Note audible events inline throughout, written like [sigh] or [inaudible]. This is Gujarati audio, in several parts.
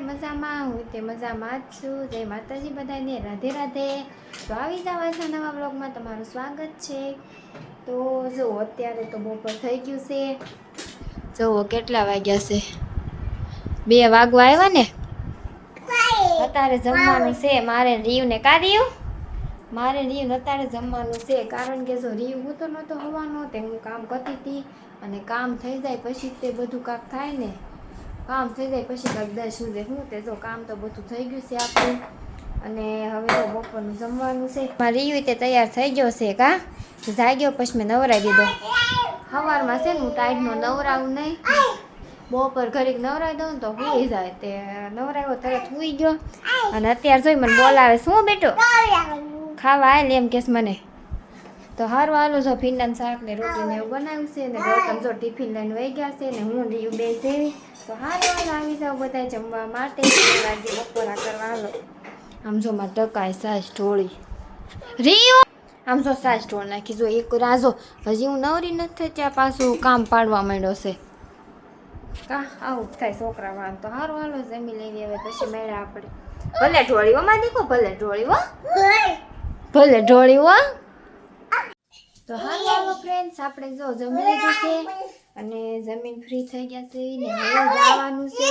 મજામાં, હું તે મજામાં જ છું. જય માતાજી બધાને, રાધે રાધે. તો આવી જાવ આજના નવા બ્લોગમાં તમારું સ્વાગત છે. તો જો, અત્યારે તો બપોર થઈ ગયું છે. જુઓ કેટલા વાગ્યા છે? બે વાગવા આવ્યા ને? અત્યારે જમવાનું છે. મારે રીવને કા રીવ? મારે રીવ અત્યારે જમવાનું છે. કારણ કે જો રીવ હું તો નહોતો હોવાનો, તે હું કામ કરતી હતી. અને કામ થઈ જાય પછી તે બધું કાંક થાય ને. કામ થઈ જાય પછી કાંઈક દસ સુધી હું તે જો કામ તો બધું થઈ ગયું છે આપણું. અને હવે તો બપોરનું જમવાનું છે. મારી રીવ તે તૈયાર થઈ ગયો છે કા? જાગ્યો પછી મેં નવરાવી દીધો. સવારમાં છે ને હું ટાઈટનો નવરાવું નહીં. બપોર ઘડીક નવરાવી દઉં તો હુઈ જાય. તે નવરાવ્યો તરત હુઈ ગયો. અને અત્યારે જોઈ મને બોલાવે, શું બેટો? ખાવા આવેલ એમ કેસ મને. તો હારું હાલો જો ભીંડાનું શાક ને રોટલી ને એવું બનાવ્યું છે ને ગૌતમ જો ટિફિન લઈને વહી ગયા છે ને હું રીયું બે સેવી તો હારું હાલો આવી જાઓ બધા જમવા માટે. વાગે બપોરા કરવા હાલો. આમ જો માં ટકાય સાસ ઢોળી. રીયું! આમ જો સાસ ઢોળ નાખી જો એક રાજો હજી હું નવરી નથી ત્યાં પાછું કામ પાડવા માંડ્યો છે. કા? આવું થાય છોકરા વાળા તો હારું હાલો જમી લેવી હવે પછી મેળા આપણે. ભલે ઢોળી હો માં દીકો ભલે ઢોળી હો. ભલે ઢોળી હો. તો હાલો ફ્રેન્ડ્સ આપણે જો જમી લીધું છે અને જમીન ફ્રી થઈ ગયા છે ને હવે જવાનું છે.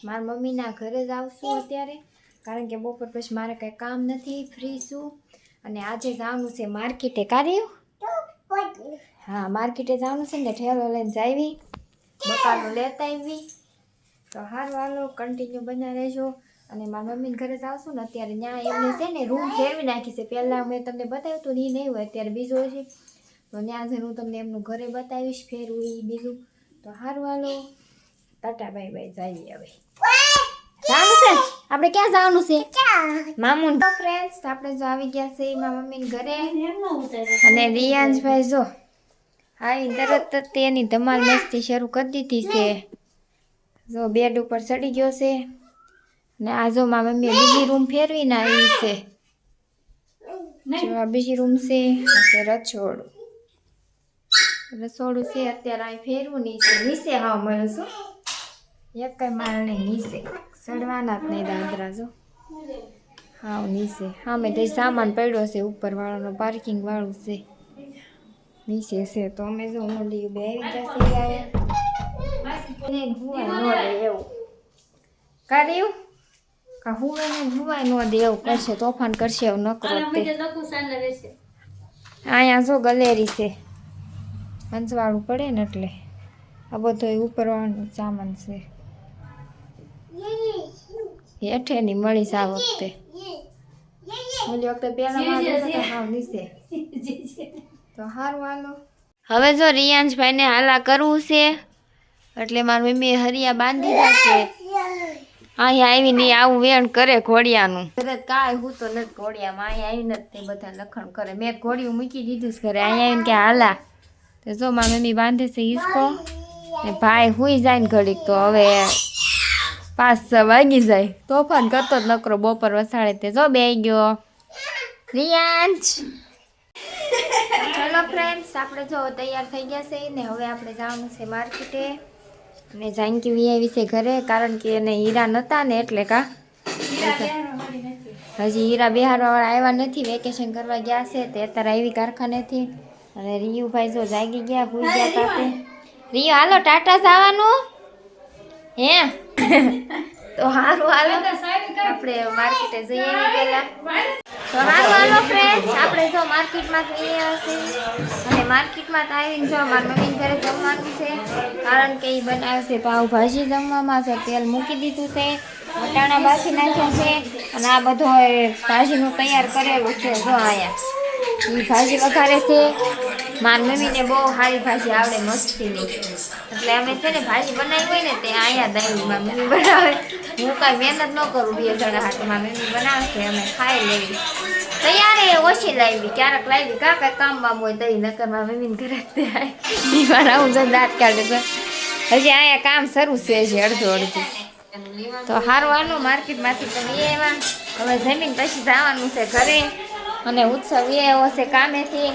મારા મમ્મીના ઘરે જ આવશું અત્યારે કારણ કે બપોર પછી મારે કંઈ કામ નથી ફ્રી છું. અને આજે જવાનું છે માર્કેટે કાર્યું હા માર્કેટે જવાનું છે ને ઠેલો લઈને જાવી બકાલું લેતા આવી. તો હારું હાલો કન્ટિન્યુ બના રહેજો અને મારા મમ્મીને ઘરે જાવશું ને અત્યારે ત્યાં એમને છે ને રૂમ ફેરવી નાખી છે. પહેલાં મેં તમને બતાવ્યું હતું ને એ નહીં હોય અત્યારે બીજો છે. તો ત્યાં જઈને હું તમને એમનું ઘરે બતાવીશ ફેરવું એ બીજું. તો હારું હાલો. ટાટા બાય બાય જઈએ હવે. જવાનું છે આપણે ક્યાં જવાનું છે? મામુ ફ્રેન્ડ ફ્રેન્ડ્સ આપણે જો આવી ગયા છે મારા મમ્મીને ઘરે. અને રિયાંશભાઈ જો આવી તરત તેની ધમાલ મસ્તી શરૂ કરી દીધી છે. જો બેડ ઉપર ચડી ગયો છે. ને આ જો મારા મમ્મીએ બીજી રૂમ ફેરવીને આવી છે. જો આ બીજી રૂમ છે છે રસોડું. રસોડું છે અત્યારે અહીં ફેરવું નીચે નીચે હા મળે શું એક કઈ માળ નહીં નીચે. ચડવાના જ નહીં દાદરા જો. હા નીચે. હા મેં તે સામાન પડ્યો છે ઉપર વાળાનો પાર્કિંગ વાળું છે. નીચે છે તો અમે જો મળી બે જશે એવું. કર્યું કા હુવે ને હુવાય ન દે એવું કરશે તોફાન કરશે એવું ન કરો તે અહીંયા જો ગલેરી છે. હંસવાળું પડે ને એટલે. આ બધો ઉપરવાળાનો સામાન છે. હેઠે ની મળીશ આ વખતે. ઓલી વખતે પેલા માં હાવ નીચે. તો હારું હાલો. હવે જો રિયાંશભાઈને હાલા કરવું છે એટલે મારી મમ્મીએ હરિયા બાંધી છે અહીંયા આવીને આવું વેણ કરે ઘોડિયાનું. તરત કાંઈ હું તો નથી ઘોડિયામાં. અહીંયા આવીને જ તે બધા લખણ કરે. મેં ઘોડિયું મૂકી દીધું છે ઘરે. અહીંયા આવીને કે હાલા. તો જો મારી મમ્મી બાંધે છે હિસકો ને ભાઈ હુઈ જાય ને ઘડીક તો હવે પાંચ છ વાગી જાય. તોફાન કરતો જ નકરો બપોર વસાડે. તે જો બે ગયો. રિયાંશ. [laughs] ચલો ફ્રેન્ડ્સ આપણે જો તૈયાર થઈ ગયા છે ને હવે આપણે જવાનું છે માર્કેટે. અને જાનકી વી છે ઘરે કારણ કે એને હીરા નહોતા ને એટલે કા. હજી હીરા બિહારવાળા આવ્યા નથી વેકેશન કરવા ગયા છે તે અત્યારે આવી કારખાનેથી. અને રિયુભાઈ જો જાગી ગયા ભૂઈ ગયા તાતે રિયુ હાલો ટાટા જવાનું? હે? [laughs] તો હારું હાલો. આપણે માર્કેટે જઈએ એની હારું ફ્રેન્ડ્સ આપણે જો માર્કેટમાં જઈએ હશે અને માર્કેટમાં તો આવીને જો મારા મમ્મી ઘરે જમવાનું છે, કારણ કે એ બનાવશે છે પાવભાજી જમવામાં, છે, તેલ મૂકી દીધું છે વટાણા બાફી નાખ્યા છે, અને આ બધો ભાજીનું તૈયાર કરેલું છે, જો અહીંયા. એ ભાજી વઘારે છે. મારી મમ્મીને બહુ સારી ભાજી આવડે મસ્તીની એટલે અમે છે ને ભાજી બનાવી હોય ને તે અહીંયા દહીં મારી મમ્મી બનાવે. હું કાંઈ મહેનત ન કરું બે જણા હાથે મારી મમ્મી બનાવશે, અમે ખાઈ લેવી. તૈયારે ઓછી લાવી, ક્યારેક લાવી. કાં કાંઈ કામમાં હોય દહીં નકર મારી મમ્મીને ઘરે દીવાર આવું જો દાંત કાઢે હજી અહીંયા કામ શરૂ છે, હજી અડધું અડધું. તો સારું આનું માર્કેટમાંથી તમે એવા હવે જમીન પછી જવાનું છે ઘરે. અને ઉત્સવ એ હશે કામેથી.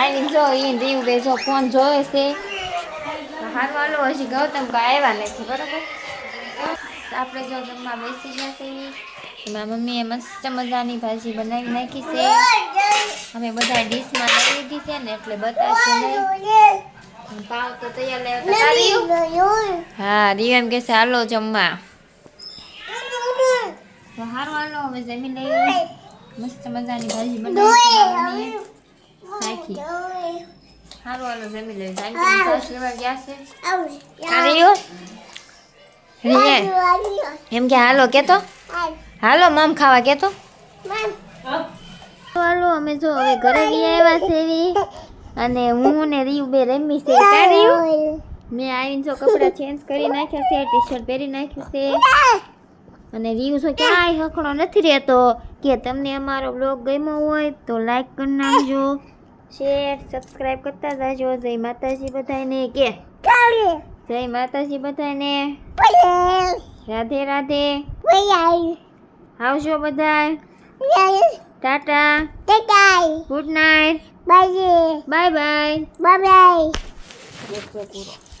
આવીને જો એ રીવ બે ફોન જોવે છે. સારું હજી ગૌતમ કા આવ્યા નથી, બરાબર? આપણે જો જમવા બેસી ગયા છે. એમાં મમ્મીએ મસ્ત મજાની ભાજી બનાવી નાખી છે. અમે બધા ડીશમાં લઈ લીધી છે ને, એટલે બતાવશે નહીં. પાવ તો તૈયાર લેવા હા રિયો એમ કહેશે હાલો જમવા. હારું, હાલો, હવે જમી મસ્ત મજાની ભાજી બનાવી નાખી હારું હાલો જમી લઈએ જાન કે સાસ લેવા ગયા છે રિયો રિયા એમ કે હાલો કેતો હાલો મમ ખાવા કેતો હાલો અમે જો હવે ઘરે ગયા આવ્યા છે એવી. અને હું ને રીયુ બે રમી છે. કાઢ્યું મેં આવીને જો કપડાં ચેન્જ કરી નાખ્યા છે ટી શર્ટ પહેરી નાખ્યું છે. અને રીયુ તો ક્યાંય હકડો નથી રહેતો. કે તમને અમારો બ્લોગ ગમ્યો હોય તો લાઈક કરી નાખજો. શેર સબસ્ક્રાઈબ કરતા જાજો. જય માતાજી બધાને. કે? જય માતાજી બધાને. રાધે રાધે. આવજો બધા tata. Good night. Bye. Bye bye. પૂરો